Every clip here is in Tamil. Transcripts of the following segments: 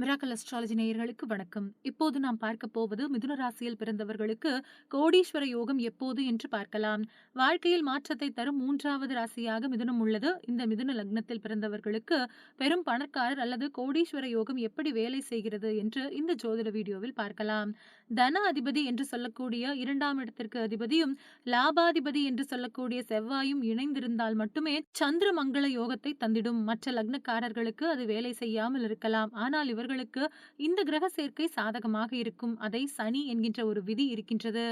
மிராக்கல் அஸ்ட்ராலஜி நேயர்களுக்கு வணக்கம். இப்போது நாம் பார்க்க போவது மிதுன ராசியில் பிறந்தவர்களுக்கு கோடீஸ்வர யோகம் எப்போது என்று பார்க்கலாம். வாழ்க்கையில் மாற்றத்தை தரும் மூன்றாவது ராசியாக மிதுனம் உள்ளது. இந்த மிதுன லக்னத்தில் பிறந்தவர்களுக்கு பெரும் பணக்காரர் அல்லது கோடீஸ்வர யோகம் எப்படி வேலை செய்கிறது என்று இந்த ஜோதிட வீடியோவில் பார்க்கலாம். தன அதிபதி என்று சொல்லக்கூடிய இரண்டாம் இடத்திற்கு அதிபதியும் லாபாதிபதி என்று சொல்லக்கூடிய செவ்வாயும் இணைந்திருந்தால் மட்டுமே சந்திர மங்கள யோகத்தை தந்திடும். மற்ற லக்னக்காரர்களுக்கு அது வேலை செய்யாமல் இருக்கலாம். ஆனால் அவர்களுக்கு இந்த கிரக சேர்க்கை சாதகமாக இருக்கும். அதை சனி என்கின்ற ஒரு விதி இருக்கின்றது.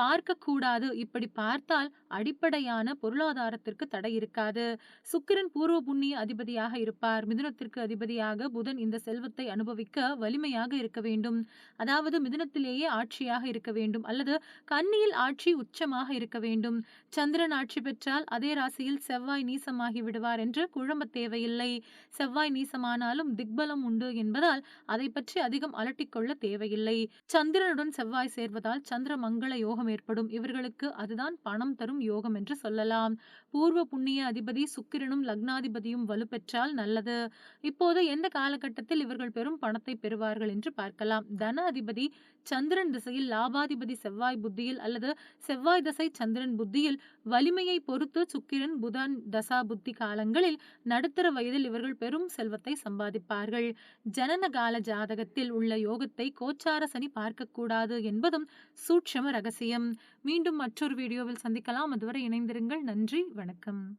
பார்க்கக்கூடாது. இப்படி பார்த்தால் அடிப்படையான பொருளாதாரத்திற்கு தடை இருக்காது. சுக்கிரன் பூர்வ புண்ணிய அதிபதியாக இருப்பார். மிதுனத்திற்கு அதிபதியாக புதன் இந்த செல்வத்தை அனுபவிக்க வலிமையாக இருக்க வேண்டும். அதாவது மிதுனத்திலேயே ஆட்சியாக இருக்க வேண்டும். அல்லது கன்னியில் ஆட்சி உச்சமாக இருக்க வேண்டும். சந்திரன் ஆட்சி பெற்றால் அதே ராசியில் செவ்வாய் நீசமாகி விடுவார் என்று குழம்ப தேவையில்லை. செவ்வாய் நீசமானாலும் திக்பலம் உண்டு என்பதால் அதை பற்றி அதிகம் அலட்டிக்கொள்ள தேவையில்லை. சந்திரனுடன் செவ்வாய் சேர்வதால் சந்திர மங்கள யோகம் ஏற்படும். இவர்களுக்கு அதுதான் பணம் தரும் யோகம் என்று சொல்லலாம். பூர்வ புண்ணிய அதிபதி சுக்கிரனும் லக்னாதிபதியும் வலுப்பெற்றால் நல்லது. இப்போது எந்த காலகட்டத்தில் இவர்கள் பெரும் பணத்தை பெறுவார்கள் என்று பார்க்கலாம். தன அதிபதி சந்திரன் திசையில் லாபாதிபதி செவ்வாய் புத்தியில் அல்லது செவ்வாய் தசை சந்திரன் புத்தியில் வலிமையை பொறுத்து சுக்கிரன் புதன் தசா புத்தி காலங்களில் நடுத்தர வயதில் இவர்கள் பெரும் செல்வத்தை சம்பாதிப்பார்கள். ஜனன கால ஜாதகத்தில் உள்ள யோகத்தை கோச்சார சனி பார்க்கக்கூடாது என்பதும் சூட்சம ரகசியம். மீண்டும் மற்றொரு வீடியோவில் சந்திக்கலாம். அதுவரை இணைந்திருங்கள். நன்றி. வணக்கம்.